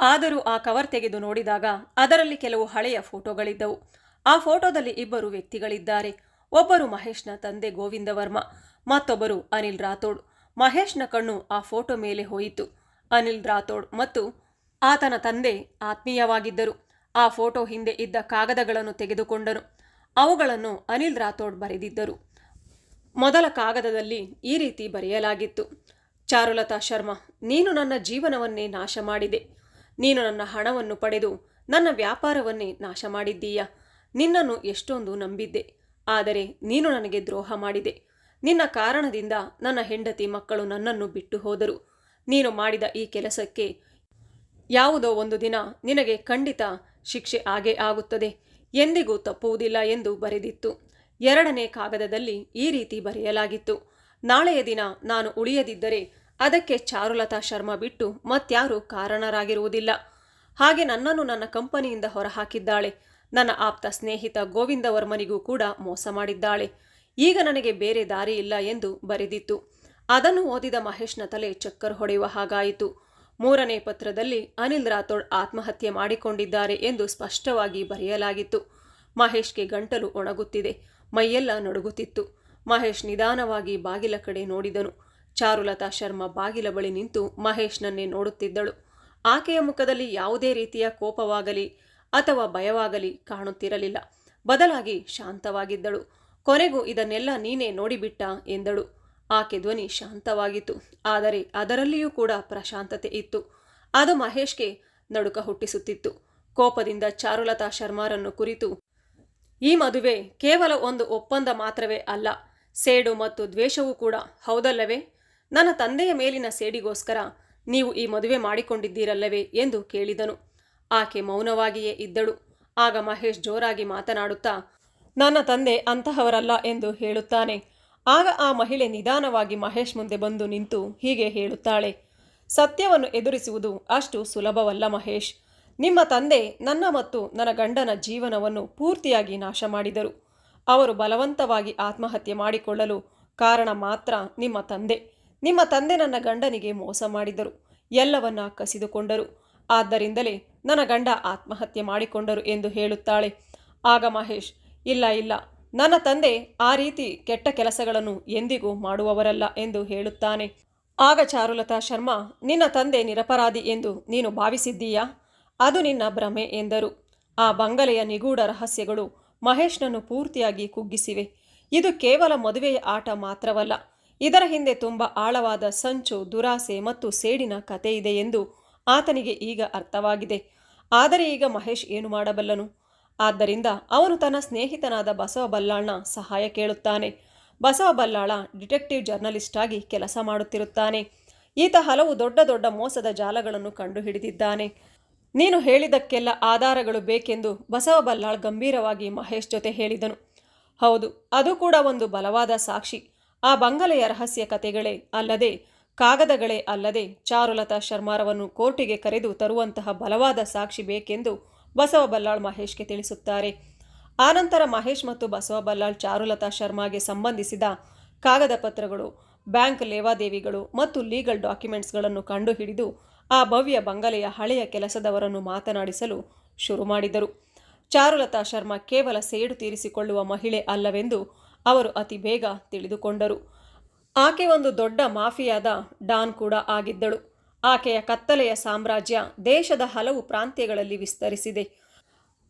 ಆದರೂ ಆ ಕವರ್ ತೆಗೆದು ನೋಡಿದಾಗ ಅದರಲ್ಲಿ ಕೆಲವು ಹಳೆಯ ಫೋಟೋಗಳಿದ್ದವು. ಆ ಫೋಟೋದಲ್ಲಿ ಇಬ್ಬರು ವ್ಯಕ್ತಿಗಳಿದ್ದಾರೆ. ಒಬ್ಬರು ಮಹೇಶ್ನ ತಂದೆ ಗೋವಿಂದ ವರ್ಮ, ಮತ್ತೊಬ್ಬರು ಅನಿಲ್ ರಾಥೋಡ್. ಮಹೇಶ್ನ ಕಣ್ಣು ಆ ಫೋಟೋ ಮೇಲೆ ಹೋಯಿತು. ಅನಿಲ್ ರಾಥೋಡ್ ಮತ್ತು ಆತನ ತಂದೆ ಆತ್ಮೀಯವಾಗಿದ್ದರು. ಆ ಫೋಟೋ ಹಿಂದೆ ಇದ್ದ ಕಾಗದಗಳನ್ನು ತೆಗೆದುಕೊಂಡರು. ಅವುಗಳನ್ನು ಅನಿಲ್ ರಾಥೋಡ್ ಬರೆದಿದ್ದರು. ಮೊದಲ ಕಾಗದದಲ್ಲಿ ಈ ರೀತಿ ಬರೆಯಲಾಗಿತ್ತು. ಚಾರುಲತಾ ಶರ್ಮಾ, ನೀನು ನನ್ನ ಜೀವನವನ್ನೇ ನಾಶ ಮಾಡಿದೆ. ನೀನು ನನ್ನ ಹಣವನ್ನು ಪಡೆದು ನನ್ನ ವ್ಯಾಪಾರವನ್ನೇ ನಾಶ ಮಾಡಿದ್ದೀಯ? ನಿನ್ನನ್ನು ಎಷ್ಟೊಂದು ನಂಬಿದ್ದೆ. ಆದರೆ ನೀನು ನನಗೆ ದ್ರೋಹ ಮಾಡಿದೆ. ನಿನ್ನ ಕಾರಣದಿಂದ ನನ್ನ ಹೆಂಡತಿ ಮಕ್ಕಳು ನನ್ನನ್ನು ಬಿಟ್ಟು ಹೋದರು. ನೀನು ಮಾಡಿದ ಈ ಕೆಲಸಕ್ಕೆ ಯಾವುದೋ ಒಂದು ದಿನ ನಿನಗೆ ಖಂಡಿತ ಶಿಕ್ಷೆ ಆಗೇ ಆಗುತ್ತದೆ. ಎಂದಿಗೂ ತಪ್ಪುವುದಿಲ್ಲ ಎಂದು ಬರೆದಿತ್ತು. ಎರಡನೇ ಕಾಗದದಲ್ಲಿ ಈ ರೀತಿ ಬರೆಯಲಾಗಿತ್ತು. ನಾಳೆಯ ದಿನ ನಾನು ಉಳಿಯದಿದ್ದರೆ ಅದಕ್ಕೆ ಚಾರುಲತಾ ಶರ್ಮಾ ಬಿಟ್ಟು ಮತ್ಯಾರೂ ಕಾರಣರಾಗಿರುವುದಿಲ್ಲ. ಹಾಗೆ ನನ್ನನ್ನು ನನ್ನ ಕಂಪನಿಯಿಂದ ಹೊರಹಾಕಿದ್ದಾಳೆ. ನನ್ನ ಆಪ್ತ ಸ್ನೇಹಿತ ಗೋವಿಂದ ವರ್ಮನಿಗೂ ಕೂಡ ಮೋಸ ಮಾಡಿದ್ದಾಳೆ. ಈಗ ನನಗೆ ಬೇರೆ ದಾರಿ ಇಲ್ಲ ಎಂದು ಬರೆದಿತ್ತು. ಅದನ್ನು ಓದಿದ ಮಹೇಶ್ನ ತಲೆ ಚಕ್ಕರ್ ಹೊಡೆಯುವ ಹಾಗಾಯಿತು. ಮೂರನೇ ಪತ್ರದಲ್ಲಿ ಅನಿಲ್ ರಾಥೋಡ್ ಆತ್ಮಹತ್ಯೆ ಮಾಡಿಕೊಂಡಿದ್ದಾರೆ ಎಂದು ಸ್ಪಷ್ಟವಾಗಿ ಬರೆಯಲಾಗಿತ್ತು. ಮಹೇಶ್ಗೆ ಗಂಟಲು ಒಣಗುತ್ತಿದೆ. ಮೈಯೆಲ್ಲ ನಡುಗುತ್ತಿತ್ತು. ಮಹೇಶ್ ನಿಧಾನವಾಗಿ ಬಾಗಿಲ ಕಡೆ ನೋಡಿದನು. ಚಾರುಲತಾ ಶರ್ಮಾ ಬಾಗಿಲ ಬಳಿ ನಿಂತು ಮಹೇಶ್ನನ್ನೇ ನೋಡುತ್ತಿದ್ದಳು. ಆಕೆಯ ಮುಖದಲ್ಲಿ ಯಾವುದೇ ರೀತಿಯ ಕೋಪವಾಗಲಿ ಅಥವಾ ಭಯವಾಗಲಿ ಕಾಣುತ್ತಿರಲಿಲ್ಲ. ಬದಲಾಗಿ ಶಾಂತವಾಗಿದ್ದಳು. ಕೊನೆಗೂ ಇದನ್ನೆಲ್ಲ ನೀನೇ ನೋಡಿಬಿಟ್ಟ ಎಂದಳು. ಆಕೆ ಧ್ವನಿ ಶಾಂತವಾಗಿತ್ತು. ಆದರೆ ಅದರಲ್ಲಿಯೂ ಕೂಡ ಪ್ರಶಾಂತತೆ ಇತ್ತು. ಅದು ಮಹೇಶ್ಗೆ ನಡುಕ ಹುಟ್ಟಿಸುತ್ತಿತ್ತು. ಕೋಪದಿಂದ ಚಾರುಲತಾ ಶರ್ಮಾರನ್ನು ಕುರಿತು, ಈ ಮದುವೆ ಕೇವಲ ಒಂದು ಒಪ್ಪಂದ ಮಾತ್ರವೇ ಅಲ್ಲ. ಸೇಡು ಮತ್ತು ದ್ವೇಷವೂ ಕೂಡ. ಹೌದಲ್ಲವೇ? ನನ್ನ ತಂದೆಯ ಮೇಲಿನ ಸೇಡಿಗೋಸ್ಕರ ನೀವು ಈ ಮದುವೆ ಮಾಡಿಕೊಂಡಿದ್ದೀರಲ್ಲವೇ? ಎಂದು ಕೇಳಿದನು. ಆಕೆ ಮೌನವಾಗಿಯೇ ಇದ್ದಳು. ಆಗ ಮಹೇಶ್ ಜೋರಾಗಿ ಮಾತನಾಡುತ್ತಾ, ನನ್ನ ತಂದೆ ಅಂತಹವರಲ್ಲ ಎಂದು ಹೇಳುತ್ತಾನೆ. ಆಗ ಆ ಮಹಿಳೆ ನಿಧಾನವಾಗಿ ಮಹೇಶ್ ಮುಂದೆ ಬಂದು ನಿಂತು ಹೀಗೆ ಹೇಳುತ್ತಾಳೆ, ಸತ್ಯವನ್ನು ಎದುರಿಸುವುದು ಅಷ್ಟು ಸುಲಭವಲ್ಲ ಮಹೇಶ್. ನಿಮ್ಮ ತಂದೆ ನನ್ನ ಮತ್ತು ನನ್ನ ಗಂಡನ ಜೀವನವನ್ನು ಪೂರ್ತಿಯಾಗಿ ನಾಶ ಮಾಡಿದರು ಅವರು ಬಲವಂತವಾಗಿ ಆತ್ಮಹತ್ಯೆ ಮಾಡಿಕೊಳ್ಳಲು ಕಾರಣ ಮಾತ್ರ ನಿಮ್ಮ ತಂದೆ. ನಿಮ್ಮ ತಂದೆ ನನ್ನ ಗಂಡನಿಗೆ ಮೋಸ ಮಾಡಿದರು. ಎಲ್ಲವನ್ನ ಕಸಿದುಕೊಂಡರು. ಆದ್ದರಿಂದಲೇ ನನ್ನ ಗಂಡ ಆತ್ಮಹತ್ಯೆ ಮಾಡಿಕೊಂಡರು ಎಂದು ಹೇಳುತ್ತಾಳೆ. ಆಗ ಮಹೇಶ್, ಇಲ್ಲ ಇಲ್ಲ, ನನ್ನ ತಂದೆ ಆ ರೀತಿ ಕೆಟ್ಟ ಕೆಲಸಗಳನ್ನು ಎಂದಿಗೂ ಮಾಡುವವರಲ್ಲ ಎಂದು ಹೇಳುತ್ತಾನೆ. ಆಗ ಚಾರುಲತಾ ಶರ್ಮಾ, ನಿನ್ನ ತಂದೆ ನಿರಪರಾಧಿ ಎಂದು ನೀನು ಭಾವಿಸಿದ್ದೀಯಾ? ಅದು ನಿನ್ನ ಭ್ರಮೆ ಎಂದರು. ಆ ಬಂಗಲೆಯ ನಿಗೂಢ ರಹಸ್ಯಗಳು ಮಹೇಶ್ನನ್ನು ಪೂರ್ತಿಯಾಗಿ ಕುಗ್ಗಿಸಿವೆ. ಇದು ಕೇವಲ ಮದುವೆಯ ಆಟ ಮಾತ್ರವಲ್ಲ, ಇದರ ಹಿಂದೆ ತುಂಬ ಆಳವಾದ ಸಂಚು, ದುರಾಸೆ ಮತ್ತು ಸೇಡಿನ ಕತೆ ಇದೆ ಎಂದು ಆತನಿಗೆ ಈಗ ಅರ್ಥವಾಗಿದೆ. ಆದರೆ ಈಗ ಮಹೇಶ್ ಏನು ಮಾಡಬಲ್ಲನು? ಆದ್ದರಿಂದ ಅವನು ತನ್ನ ಸ್ನೇಹಿತನಾದ ಬಸವ ಬಲ್ಲಾಳ್ನ ಸಹಾಯ ಕೇಳುತ್ತಾನೆ. ಬಸವ ಬಲ್ಲಾಳ ಡಿಟೆಕ್ಟಿವ್ ಜರ್ನಲಿಸ್ಟ್ ಆಗಿ ಕೆಲಸ ಮಾಡುತ್ತಿರುತ್ತಾನೆ. ಈತ ಹಲವು ದೊಡ್ಡ ದೊಡ್ಡ ಮೋಸದ ಜಾಲಗಳನ್ನು ಕಂಡುಹಿಡಿದಿದ್ದಾನೆ. ನೀನು ಹೇಳಿದಕ್ಕೆಲ್ಲ ಆಧಾರಗಳು ಬೇಕೆಂದು ಬಸವ ಬಲ್ಲಾಳ್ ಗಂಭೀರವಾಗಿ ಮಹೇಶ್ ಜೊತೆ ಹೇಳಿದನು. ಹೌದು, ಅದು ಕೂಡ ಒಂದು ಬಲವಾದ ಸಾಕ್ಷಿ. ಆ ಬಂಗಲೆಯ ರಹಸ್ಯ ಕಥೆಗಳೇ ಅಲ್ಲದೆ ಕಾಗದಗಳೇ ಅಲ್ಲದೆ ಚಾರುಲತಾ ಶರ್ಮಾರವನ್ನು ಕೋರ್ಟಿಗೆ ಕರೆದು ತರುವಂತಹ ಬಲವಾದ ಸಾಕ್ಷಿ ಬೇಕೆಂದು ಬಸವ ಬಲ್ಲಾಳ್ ಮಹೇಶ್ಗೆ ತಿಳಿಸುತ್ತಾರೆ. ಆನಂತರ ಮಹೇಶ್ ಮತ್ತು ಬಸವ ಬಲ್ಲಾಳ್ ಚಾರುಲತಾ ಶರ್ಮಾಗೆ ಸಂಬಂಧಿಸಿದ ಕಾಗದ ಪತ್ರಗಳು, ಬ್ಯಾಂಕ್ ಲೇವಾದೇವಿಗಳು ಮತ್ತು ಲೀಗಲ್ ಡಾಕ್ಯುಮೆಂಟ್ಸ್ಗಳನ್ನು ಕಂಡುಹಿಡಿದು ಆ ಭವ್ಯ ಬಂಗಲೆಯ ಹಳೆಯ ಕೆಲಸದವರನ್ನು ಮಾತನಾಡಿಸಲು ಶುರು ಮಾಡಿದರು. ಚಾರುಲತಾ ಶರ್ಮಾ ಕೇವಲ ಸೇಡು ತೀರಿಸಿಕೊಳ್ಳುವ ಮಹಿಳೆ ಅಲ್ಲವೆಂದು ಅವರು ಅತಿ ಬೇಗ ತಿಳಿದುಕೊಂಡರು. ಆಕೆ ಒಂದು ದೊಡ್ಡ ಮಾಫಿಯಾದ ಡಾನ್ ಕೂಡ ಆಗಿದ್ದಳು. ಆಕೆಯ ಕತ್ತಲೆಯ ಸಾಮ್ರಾಜ್ಯ ದೇಶದ ಹಲವು ಪ್ರಾಂತ್ಯಗಳಲ್ಲಿ ವಿಸ್ತರಿಸಿದೆ.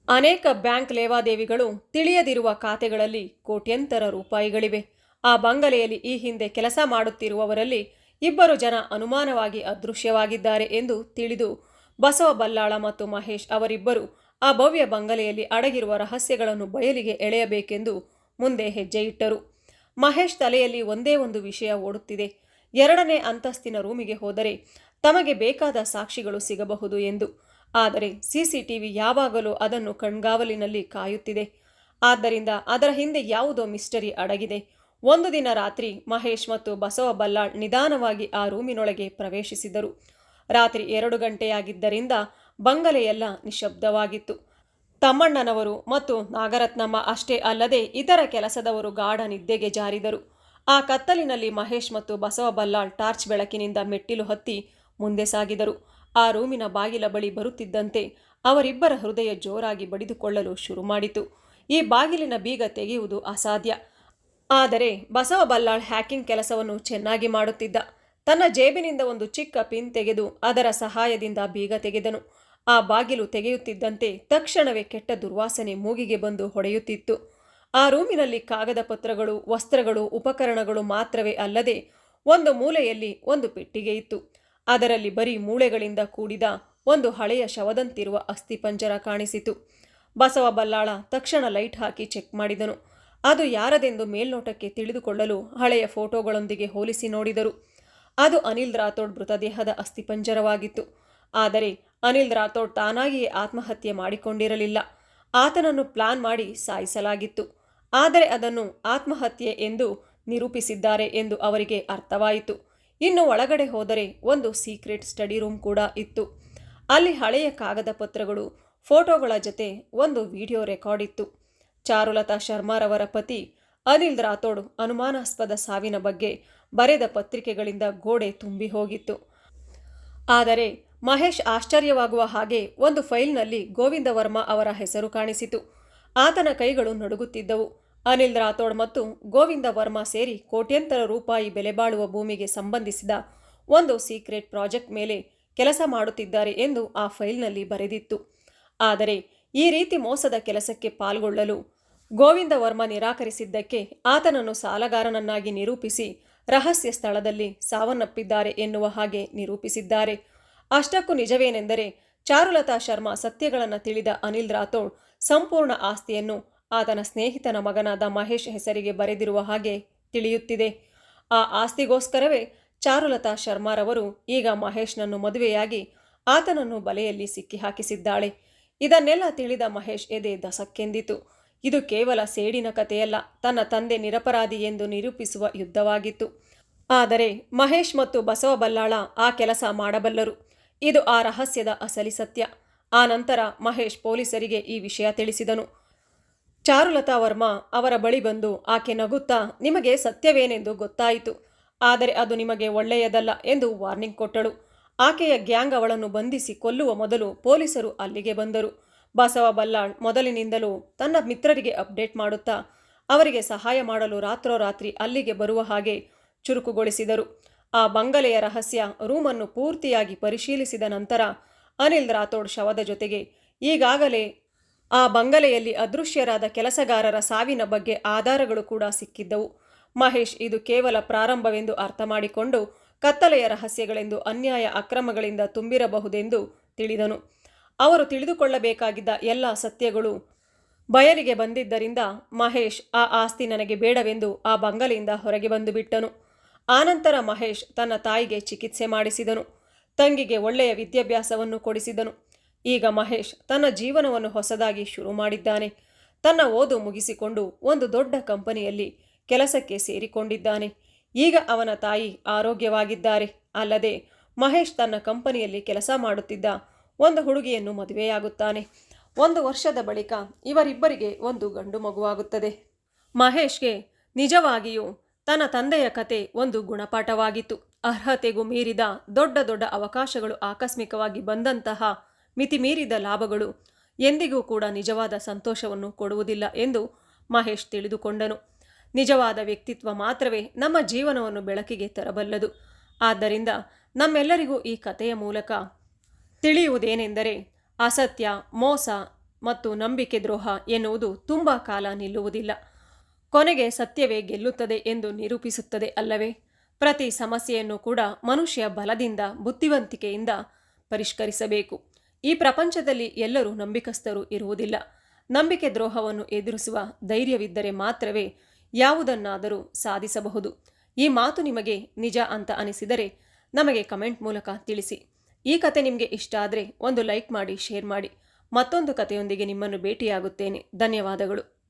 ಅನೇಕ ಬ್ಯಾಂಕ್ ಲೇವಾದೇವಿಗಳು ತಿಳಿಯದಿರುವ ಖಾತೆಗಳಲ್ಲಿ ಕೋಟ್ಯಂತರ ರೂಪಾಯಿಗಳಿವೆ. ಆ ಬಂಗಲೆಯಲ್ಲಿ ಈ ಹಿಂದೆ ಕೆಲಸ ಮಾಡುತ್ತಿರುವವರಲ್ಲಿ ಇಬ್ಬರು ಜನ ಅನುಮಾನವಾಗಿ ಅದೃಶ್ಯವಾಗಿದ್ದಾರೆ ಎಂದು ತಿಳಿದು ಬಸವ ಬಲ್ಲಾಳ ಮತ್ತು ಮಹೇಶ್ ಅವರಿಬ್ಬರು ಆ ಭವ್ಯ ಬಂಗಲೆಯಲ್ಲಿ ಅಡಗಿರುವ ರಹಸ್ಯಗಳನ್ನು ಬಯಲಿಗೆ ಎಳೆಯಬೇಕೆಂದು ಮುಂದೆ ಹೆಜ್ಜೆ ಇಟ್ಟರು. ಮಹೇಶ್ ತಲೆಯಲ್ಲಿ ಒಂದೇ ಒಂದು ವಿಷಯ ಓಡುತ್ತಿದೆ. ಎರಡನೇ ಅಂತಸ್ತಿನ ರೂಮಿಗೆ ಹೋದರೆ ತಮಗೆ ಬೇಕಾದ ಸಾಕ್ಷಿಗಳು ಸಿಗಬಹುದು ಎಂದು. ಆದರೆ ಸಿಸಿಟಿವಿ ಯಾವಾಗಲೂ ಅದನ್ನು ಕಣ್ಗಾವಲಿನಲ್ಲಿ ಕಾಯುತ್ತಿದೆ. ಆದ್ದರಿಂದ ಅದರ ಹಿಂದೆ ಯಾವುದೋ ಮಿಸ್ಟರಿ ಅಡಗಿದೆ. ಒಂದು ದಿನ ರಾತ್ರಿ ಮಹೇಶ್ ಮತ್ತು ಬಸವ ಬಲ್ಲಾಳ್ ನಿಧಾನವಾಗಿ ಆ ರೂಮಿನೊಳಗೆ ಪ್ರವೇಶಿಸಿದರು. ರಾತ್ರಿ ಎರಡು ಗಂಟೆಯಾಗಿದ್ದರಿಂದ ಬಂಗಲೆಯೆಲ್ಲ ನಿಶಬ್ದವಾಗಿತ್ತು ತಮ್ಮಣ್ಣನವರು ಮತ್ತು ನಾಗರತ್ನಮ್ಮ ಅಷ್ಟೇ ಅಲ್ಲದೆ ಇತರ ಕೆಲಸದವರು ಗಾಢ ನಿದ್ದೆಗೆ ಜಾರಿದರು. ಆ ಕತ್ತಲಿನಲ್ಲಿ ಮಹೇಶ್ ಮತ್ತು ಬಸವ ಬಲ್ಲಾಳ್ ಟಾರ್ಚ್ ಬೆಳಕಿನಿಂದ ಮೆಟ್ಟಿಲು ಹತ್ತಿ ಮುಂದೆ ಸಾಗಿದರು. ಆ ರೂಮಿನ ಬಾಗಿಲ ಬಳಿ ಬರುತ್ತಿದ್ದಂತೆ ಅವರಿಬ್ಬರ ಹೃದಯ ಜೋರಾಗಿ ಬಡಿದುಕೊಳ್ಳಲು ಶುರು ಮಾಡಿತು. ಈ ಬಾಗಿಲಿನ ಬೀಗ ತೆಗೆಯುವುದು ಅಸಾಧ್ಯ. ಆದರೆ ಬಸವ ಬಲ್ಲಾಳ್ ಹ್ಯಾಕಿಂಗ್ ಕೆಲಸವನ್ನು ಚೆನ್ನಾಗಿ ಮಾಡುತ್ತಿದ್ದ. ತನ್ನ ಜೇಬಿನಿಂದ ಒಂದು ಚಿಕ್ಕ ಪಿನ್ ತೆಗೆದು ಅದರ ಸಹಾಯದಿಂದ ಬೀಗ ತೆಗೆದನು. ಆ ಬಾಗಿಲು ತೆಗೆಯುತ್ತಿದ್ದಂತೆ ತಕ್ಷಣವೇ ಕೆಟ್ಟ ದುರ್ವಾಸನೆ ಮೂಗಿಗೆ ಬಂದು ಹೊಡೆಯುತ್ತಿತ್ತು. ಆ ರೂಮಿನಲ್ಲಿ ಕಾಗದ ಪತ್ರಗಳು, ವಸ್ತ್ರಗಳು, ಉಪಕರಣಗಳು ಮಾತ್ರವೇ ಅಲ್ಲದೆ ಒಂದು ಮೂಲೆಯಲ್ಲಿ ಒಂದು ಪೆಟ್ಟಿಗೆ ಇತ್ತು. ಅದರಲ್ಲಿ ಬರೀ ಮೂಳೆಗಳಿಂದ ಕೂಡಿದ ಒಂದು ಹಳೆಯ ಶವದಂತಿರುವ ಅಸ್ಥಿಪಂಜರ ಕಾಣಿಸಿತು. ಬಸವ ಬಲ್ಲಾಳ ತಕ್ಷಣ ಲೈಟ್ ಹಾಕಿ ಚೆಕ್ ಮಾಡಿದನು. ಅದು ಯಾರದೆಂದು ಮೇಲ್ನೋಟಕ್ಕೆ ತಿಳಿದುಕೊಳ್ಳಲು ಹಳೆಯ ಫೋಟೋಗಳೊಂದಿಗೆ ಹೋಲಿಸಿ ನೋಡಿದರು. ಅದು ಅನಿಲ್ ರಾಥೋಡ್ ಮೃತದೇಹದ ಅಸ್ಥಿಪಂಜರವಾಗಿತ್ತು. ಆದರೆ ಅನಿಲ್ ರಾಥೋಡ್ ತಾನಾಗಿಯೇ ಆತ್ಮಹತ್ಯೆ ಮಾಡಿಕೊಂಡಿರಲಿಲ್ಲ. ಆತನನ್ನು ಪ್ಲಾನ್ ಮಾಡಿ ಸಾಯಿಸಲಾಗಿತ್ತು. ಆದರೆ ಅದನ್ನು ಆತ್ಮಹತ್ಯೆ ಎಂದು ನಿರೂಪಿಸಿದ್ದಾರೆ ಎಂದು ಅವರಿಗೆ ಅರ್ಥವಾಯಿತು. ಇನ್ನು ಒಳಗಡೆ ಹೋದರೆ ಒಂದು ಸೀಕ್ರೆಟ್ ಸ್ಟಡಿ ರೂಮ್ ಕೂಡ ಇತ್ತು. ಅಲ್ಲಿ ಹಳೆಯ ಕಾಗದ ಪತ್ರಗಳು, ಫೋಟೋಗಳ ಜೊತೆ ಒಂದು ವಿಡಿಯೋ ರೆಕಾರ್ಡ್ ಇತ್ತು. ಚಾರುಲತಾ ಶರ್ಮಾರವರ ಪತಿ ಅನಿಲ್ ರಾಥೋಡ್ ಅನುಮಾನಾಸ್ಪದ ಸಾವಿನ ಬಗ್ಗೆ ಬರೆದ ಪತ್ರಿಕೆಗಳಿಂದ ಗೋಡೆ ತುಂಬಿ ಹೋಗಿತ್ತು. ಆದರೆ ಮಹೇಶ್ ಆಶ್ಚರ್ಯವಾಗುವ ಹಾಗೆ ಒಂದು ಫೈಲ್ನಲ್ಲಿ ಗೋವಿಂದ ವರ್ಮ ಅವರ ಹೆಸರು ಕಾಣಿಸಿತು. ಆತನ ಕೈಗಳು ನಡುಗುತ್ತಿದ್ದವು. ಅನಿಲ್ ರಾಥೋಡ್ ಮತ್ತು ಗೋವಿಂದ ವರ್ಮ ಸೇರಿ ಕೋಟ್ಯಂತರ ರೂಪಾಯಿ ಬೆಲೆ ಬಾಳುವ ಭೂಮಿಗೆ ಸಂಬಂಧಿಸಿದ ಒಂದು ಸೀಕ್ರೆಟ್ ಪ್ರಾಜೆಕ್ಟ್ ಮೇಲೆ ಕೆಲಸ ಮಾಡುತ್ತಿದ್ದಾರೆ ಎಂದು ಆ ಫೈಲ್ನಲ್ಲಿ ಬರೆದಿತ್ತು. ಆದರೆ ಈ ರೀತಿ ಮೋಸದ ಕೆಲಸಕ್ಕೆ ಪಾಲ್ಗೊಳ್ಳಲು ಗೋವಿಂದ ವರ್ಮ ನಿರಾಕರಿಸಿದ್ದಕ್ಕೆ ಆತನನ್ನು ಸಾಲಗಾರನನ್ನಾಗಿ ನಿರೂಪಿಸಿ ರಹಸ್ಯ ಸ್ಥಳದಲ್ಲಿ ಸಾವನ್ನಪ್ಪಿದ್ದಾರೆ ಎನ್ನುವ ಹಾಗೆ ನಿರೂಪಿಸಿದ್ದಾರೆ. ಅಷ್ಟಕ್ಕೂ ನಿಜವೇನೆಂದರೆ ಚಾರುಲತಾ ಶರ್ಮಾ ಸತ್ಯಗಳನ್ನು ತಿಳಿದ ಅನಿಲ್ ರಾಥೋಡ್ ಸಂಪೂರ್ಣ ಆಸ್ತಿಯನ್ನು ಆತನ ಸ್ನೇಹಿತನ ಮಗನಾದ ಮಹೇಶ್ ಹೆಸರಿಗೆ ಬರೆದಿರುವ ಹಾಗೆ ತಿಳಿಯುತ್ತಿದೆ. ಆ ಆಸ್ತಿಗೋಸ್ಕರವೇ ಚಾರುಲತಾ ಶರ್ಮಾರವರು ಈಗ ಮಹೇಶ್ನನ್ನು ಮದುವೆಯಾಗಿ ಆತನನ್ನು ಬಲೆಯಲ್ಲಿ ಸಿಕ್ಕಿ ಹಾಕಿಸಿದ್ದಾಳೆ ಇದನ್ನೆಲ್ಲ ತಿಳಿದ ಮಹೇಶ್ ಎದೆ ದಸಕ್ಕೆಂದಿತು. ಇದು ಕೇವಲ ಸೇಡಿನ ಕಥೆಯಲ್ಲ, ತನ್ನ ತಂದೆ ನಿರಪರಾಧಿ ಎಂದು ನಿರೂಪಿಸುವ ಯುದ್ಧವಾಗಿತ್ತು. ಆದರೆ ಮಹೇಶ್ ಮತ್ತು ಬಸವ ಬಲ್ಲಾಳ ಆ ಕೆಲಸ ಮಾಡಬಲ್ಲರು. ಇದು ಆ ರಹಸ್ಯದ ಅಸಲಿ ಸತ್ಯ. ಆ ನಂತರ ಮಹೇಶ್ ಪೊಲೀಸರಿಗೆ ಈ ವಿಷಯ ತಿಳಿಸಿದನು. ಚಾರುಲತಾ ವರ್ಮಾ ಅವರ ಬಳಿ ಬಂದು ಆಕೆ ನಗುತ್ತಾ, ನಿಮಗೆ ಸತ್ಯವೇನೆಂದು ಗೊತ್ತಾಯಿತು. ಆದರೆ ಅದು ನಿಮಗೆ ಒಳ್ಳೆಯದಲ್ಲ ಎಂದು ವಾರ್ನಿಂಗ್ ಕೊಟ್ಟಳು. ಆಕೆಯ ಗ್ಯಾಂಗ್ ಅವಳನ್ನು ಬಂಧಿಸಿ ಕೊಲ್ಲುವ ಮೊದಲು ಪೊಲೀಸರು ಅಲ್ಲಿಗೆ ಬಂದರು. ಬಸವ ಬಲ್ಲಾಳ್ ಮೊದಲಿನಿಂದಲೂ ತನ್ನ ಮಿತ್ರರಿಗೆ ಅಪ್ಡೇಟ್ ಮಾಡುತ್ತಾ, ಅವರಿಗೆ ಸಹಾಯ ಮಾಡಲು ರಾತ್ರೋರಾತ್ರಿ ಅಲ್ಲಿಗೆ ಬರುವ ಹಾಗೆ ಚುರುಕುಗೊಳಿಸಿದರು. ಆ ಬಂಗಲೆಯ ರಹಸ್ಯ ರೂಮನ್ನು ಪೂರ್ತಿಯಾಗಿ ಪರಿಶೀಲಿಸಿದ ನಂತರ ಅನಿಲ್ ರಾಥೋಡ್ ಶವದ ಜೊತೆಗೆ ಈಗಾಗಲೇ ಆ ಬಂಗಲೆಯಲ್ಲಿ ಅದೃಶ್ಯರಾದ ಕೆಲಸಗಾರರ ಸಾವಿನ ಬಗ್ಗೆ ಆಧಾರಗಳು ಕೂಡ ಸಿಕ್ಕಿದ್ದವು. ಮಹೇಶ್ ಇದು ಕೇವಲ ಪ್ರಾರಂಭವೆಂದು ಅರ್ಥ ಮಾಡಿಕೊಂಡು ಕತ್ತಲೆಯ ರಹಸ್ಯಗಳೆಂದು ಅನ್ಯಾಯ ಅಕ್ರಮಗಳಿಂದ ತುಂಬಿರಬಹುದೆಂದು ತಿಳಿದನು. ಅವರು ತಿಳಿದುಕೊಳ್ಳಬೇಕಾಗಿದ್ದ ಎಲ್ಲ ಸತ್ಯಗಳು ಬಯಲಿಗೆ ಬಂದಿದ್ದರಿಂದ ಮಹೇಶ್ ಆ ಆಸ್ತಿ ನನಗೆ ಬೇಡವೆಂದು ಆ ಬಂಗಲೆಯಿಂದ ಹೊರಗೆ ಬಂದು ಬಿಟ್ಟನು. ಆನಂತರ ಮಹೇಶ್ ತನ್ನ ತಾಯಿಗೆ ಚಿಕಿತ್ಸೆ ಮಾಡಿಸಿದನು. ತಂಗಿಗೆ ಒಳ್ಳೆಯ ವಿದ್ಯಾಭ್ಯಾಸವನ್ನು ಕೊಡಿಸಿದನು. ಈಗ ಮಹೇಶ್ ತನ್ನ ಜೀವನವನ್ನು ಹೊಸದಾಗಿ ಶುರು ಮಾಡಿದ್ದಾನೆ. ತನ್ನ ಓದು ಮುಗಿಸಿಕೊಂಡು ಒಂದು ದೊಡ್ಡ ಕಂಪನಿಯಲ್ಲಿ ಕೆಲಸಕ್ಕೆ ಸೇರಿಕೊಂಡಿದ್ದಾನೆ. ಈಗ ಅವನ ತಾಯಿ ಆರೋಗ್ಯವಾಗಿದ್ದಾರೆ. ಅಲ್ಲದೆ ಮಹೇಶ್ ತನ್ನ ಕಂಪನಿಯಲ್ಲಿ ಕೆಲಸ ಮಾಡುತ್ತಿದ್ದ ಒಂದು ಹುಡುಗಿಯನ್ನು ಮದುವೆಯಾಗುತ್ತಾನೆ. ಒಂದು ವರ್ಷದ ಬಳಿಕ ಇವರಿಬ್ಬರಿಗೆ ಒಂದು ಗಂಡು ಮಗುವಾಗುತ್ತದೆ. ಮಹೇಶ್ಗೆ ನಿಜವಾಗಿಯೂ ತನ್ನ ತಂದೆಯ ಕತೆ ಒಂದು ಗುಣಪಾಠವಾಗಿತ್ತು. ಅರ್ಹತೆಗೂ ಮೀರಿದ ದೊಡ್ಡ ದೊಡ್ಡ ಅವಕಾಶಗಳು ಆಕಸ್ಮಿಕವಾಗಿ ಬಂದಂತಹ ಮಿತಿಮೀರಿದ ಲಾಭಗಳು ಎಂದಿಗೂ ಕೂಡ ನಿಜವಾದ ಸಂತೋಷವನ್ನು ಕೊಡುವುದಿಲ್ಲ ಎಂದು ಮಹೇಶ್ ತಿಳಿದುಕೊಂಡನು. ನಿಜವಾದ ವ್ಯಕ್ತಿತ್ವ ಮಾತ್ರವೇ ನಮ್ಮ ಜೀವನವನ್ನು ಬೆಳಕಿಗೆ ತರಬಲ್ಲದು. ಆದ್ದರಿಂದ ನಮ್ಮೆಲ್ಲರಿಗೂ ಈ ಕಥೆಯ ಮೂಲಕ ತಿಳಿಯುವುದೇನೆಂದರೆ ಅಸತ್ಯ, ಮೋಸ ಮತ್ತು ನಂಬಿಕೆ ದ್ರೋಹ ಎನ್ನುವುದು ತುಂಬ ಕಾಲ ನಿಲ್ಲುವುದಿಲ್ಲ. ಕೊನೆಗೆ ಸತ್ಯವೇ ಗೆಲ್ಲುತ್ತದೆ ಎಂದು ನಿರೂಪಿಸುತ್ತದೆ ಅಲ್ಲವೇ? ಪ್ರತಿ ಸಮಸ್ಯೆಯನ್ನು ಕೂಡ ಮನುಷ್ಯ ಬಲದಿಂದ, ಬುದ್ಧಿವಂತಿಕೆಯಿಂದ ಪರಿಷ್ಕರಿಸಬೇಕು. ಈ ಪ್ರಪಂಚದಲ್ಲಿ ಎಲ್ಲರೂ ನಂಬಿಕಸ್ಥರು ಇರುವುದಿಲ್ಲ. ನಂಬಿಕೆ ದ್ರೋಹವನ್ನು ಎದುರಿಸುವ ಧೈರ್ಯವಿದ್ದರೆ ಮಾತ್ರವೇ ಯಾವುದನ್ನಾದರೂ ಸಾಧಿಸಬಹುದು. ಈ ಮಾತು ನಿಮಗೆ ನಿಜ ಅಂತ ಅನಿಸಿದರೆ ನಮಗೆ ಕಮೆಂಟ್ ಮೂಲಕ ತಿಳಿಸಿ. ಈ ಕತೆ ನಿಮಗೆ ಇಷ್ಟ ಆದರೆ ಒಂದು ಲೈಕ್ ಮಾಡಿ, ಶೇರ್ ಮಾಡಿ. ಮತ್ತೊಂದು ಕಥೆಯೊಂದಿಗೆ ನಿಮ್ಮನ್ನು ಭೇಟಿಯಾಗುತ್ತೇನೆ. ಧನ್ಯವಾದಗಳು.